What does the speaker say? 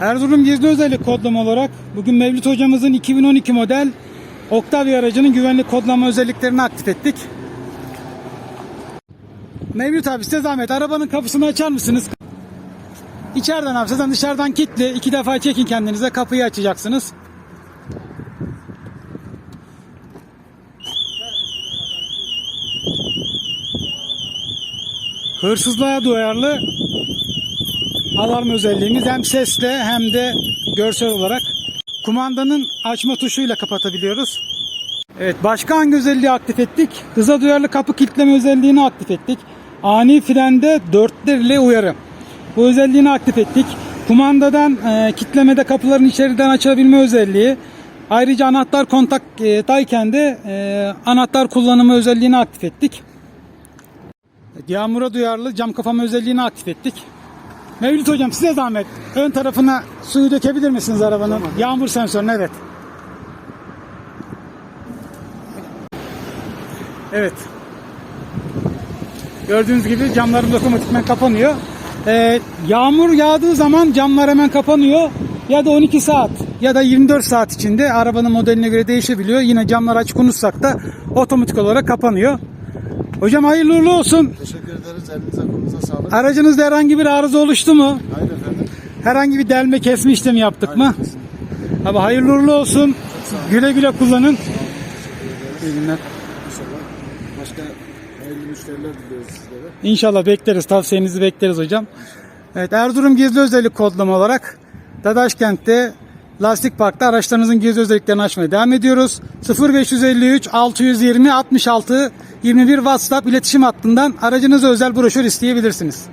Erzurum gizli özellik kodlama olarak bugün Mevlüt hocamızın 2012 model Octavia aracının güvenlik kodlama özelliklerini aktif ettik. Mevlüt abi size zahmet arabanın kapısını açar mısınız? İçeriden abi zaten dışarıdan kilitli. iki defa çekin kendinize kapıyı açacaksınız. Hırsızlığa duyarlı alarm özelliğimiz hem sesle hem de görsel olarak kumandanın açma tuşuyla kapatabiliyoruz. Evet başka hangi özelliği aktif ettik? Hıza duyarlı kapı kilitleme özelliğini aktif ettik. Ani frende dörtler ile uyarı. Bu özelliğini aktif ettik. Kumandadan e, kitlemede kapıların içeriden açabilme özelliği. Ayrıca anahtar kontaktayken de e, anahtar kullanımı özelliğini aktif ettik. Yağmura duyarlı cam kapama özelliğini aktif ettik. Mevlüt hocam size zahmet. Ön tarafına suyu dökebilir misiniz arabanın? Yağmur sensörüne evet. Evet. Gördüğünüz gibi camlarımız otomatikman kapanıyor. Ee, yağmur yağdığı zaman camlar hemen kapanıyor. Ya da 12 saat ya da 24 saat içinde arabanın modeline göre değişebiliyor. Yine camlar açık unutsak da otomatik olarak kapanıyor. Hocam hayırlı uğurlu olsun. Teşekkür ederiz. Elinize kolunuza sağlık. Aracınızda herhangi bir arıza oluştu mu? Hayır efendim. Herhangi bir delme kesme işlemi yaptık mı? Hayır, kesinlikle. Abi hayırlı uğurlu olsun. Güle güle kullanın. İyi günler. İnşallah. Başka hayırlı müşteriler diliyoruz sizlere. İnşallah bekleriz. Tavsiyenizi bekleriz hocam. Evet Erzurum gizli özellik kodlama olarak Dadaşkent'te Lastik Park'ta araçlarınızın gizli özelliklerini açmaya devam ediyoruz. 0553 620 66 21 WhatsApp iletişim hattından aracınıza özel broşür isteyebilirsiniz.